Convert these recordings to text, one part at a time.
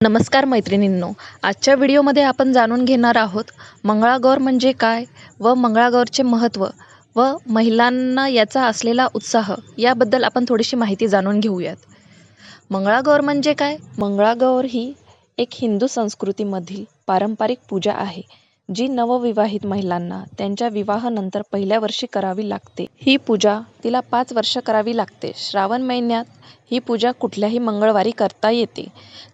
नमस्कार मैत्रिणींनो आजच्या व्हिडिओमध्ये आपण जाणून घेणार आहोत मंगळागौर म्हणजे काय व मंगळागौरचे महत्त्व व महिलांना याचा असलेला उत्साह याबद्दल आपण थोडीशी माहिती जाणून घेऊयात. मंगळागौर म्हणजे काय? मंगळागौर ही एक हिंदू संस्कृतीमधील पारंपरिक पूजा आहे. जी नवविवाहित महिलांना त्यांच्या विवाहानंतर पहिल्या वर्षी करावी लागते. ही पूजा तिला पाच वर्ष करावी लागते. श्रावण महिन्यात ही पूजा कुठल्याही मंगळवारी करता येते.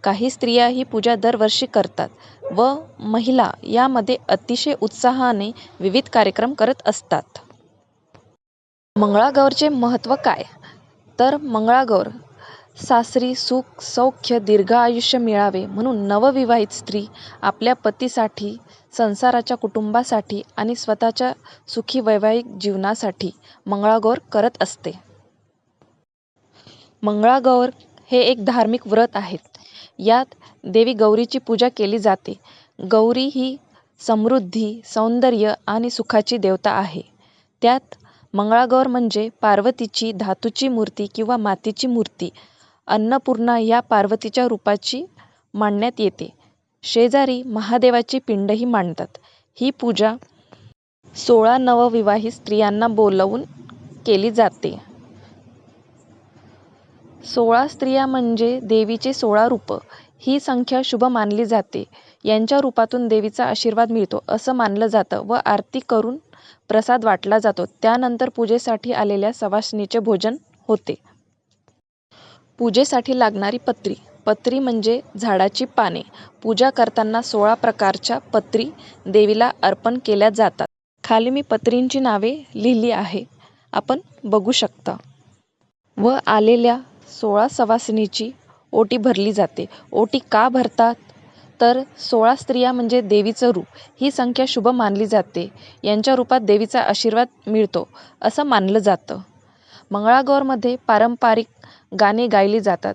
काही स्त्रिया ही पूजा दरवर्षी करतात व महिला यामध्ये अतिशय उत्साहाने विविध कार्यक्रम करत असतात. मंगळागौरचे महत्त्व काय? तर मंगळागौर सासरी सुख सौख्य दीर्घ आयुष्य मिळावे म्हणून नवविवाहित स्त्री आपल्या पतीसाठी संसाराच्या कुटुंबासाठी आणि स्वतःच्या सुखी वैवाहिक जीवनासाठी मंगळागौर करत असते. मंगळागौर हे एक धार्मिक व्रत आहे. यात देवी गौरीची पूजा केली जाते. गौरी ही समृद्धी सौंदर्य आणि सुखाची देवता आहे. त्यात मंगळागौर म्हणजे पार्वतीची धातूची मूर्ती किंवा मातीची मूर्ती अन्नपूर्णा या पार्वतीच्या रूपाची मांडण्यात येते. शेजारी महादेवाची पिंडही मांडतात. ही पूजा सोळा नवविवाहित स्त्रियांना बोलवून केली जाते. सोळा स्त्रिया म्हणजे देवीचे सोळा रूपं. ही संख्या शुभ मानली जाते. यांच्या रूपातून देवीचा आशीर्वाद मिळतो असं मानलं जातं व आरती करून प्रसाद वाटला जातो. त्यानंतर पूजेसाठी आलेल्या सवासनीचे भोजन होते. पूजेसाठी लागणारी पत्री. पत्री म्हणजे झाडाची पाने. पूजा करताना सोळा प्रकारच्या पत्री देवीला अर्पण केल्या जातात. खाली मी पत्रींची नावे लिहिली आहे. आपण बघू शकता. व आलेल्या सोळा सवासिनीची ओटी भरली जाते. ओटी का भरतात? तर सोळा स्त्रिया म्हणजे देवीचं रूप. ही संख्या शुभ मानली जाते. यांच्या रूपात देवीचा आशीर्वाद मिळतो. असं मानलं जातं. मंगळागौरमध्ये पारंपरिक गाणी गायली जातात.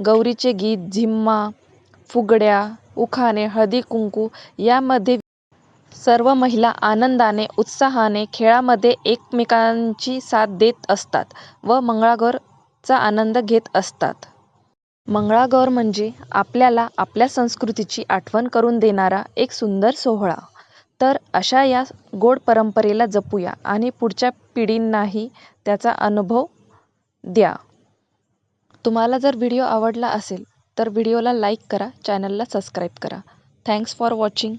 गौरीचे गीत झिम्मा फुगड्या उखाणे हळदी कुंकू यामध्ये सर्व महिला आनंदाने उत्साहाने खेळामध्ये एकमेकांची साथ देत असतात व मंगळागौरचा आनंद घेत असतात. मंगळागौर म्हणजे आपल्याला आपल्या संस्कृतीची आठवण करून देणारा एक सुंदर सोहळा. तर अशा या गोड परंपरेला जपूया आणि पुढच्या पिढींनाही त्याचा अनुभव द्या. तुम्हाला जर व्हिडिओ आवडला असेल तर व्हिडिओला लाईक करा चॅनलला सबस्क्राईब करा. Thanks for watching.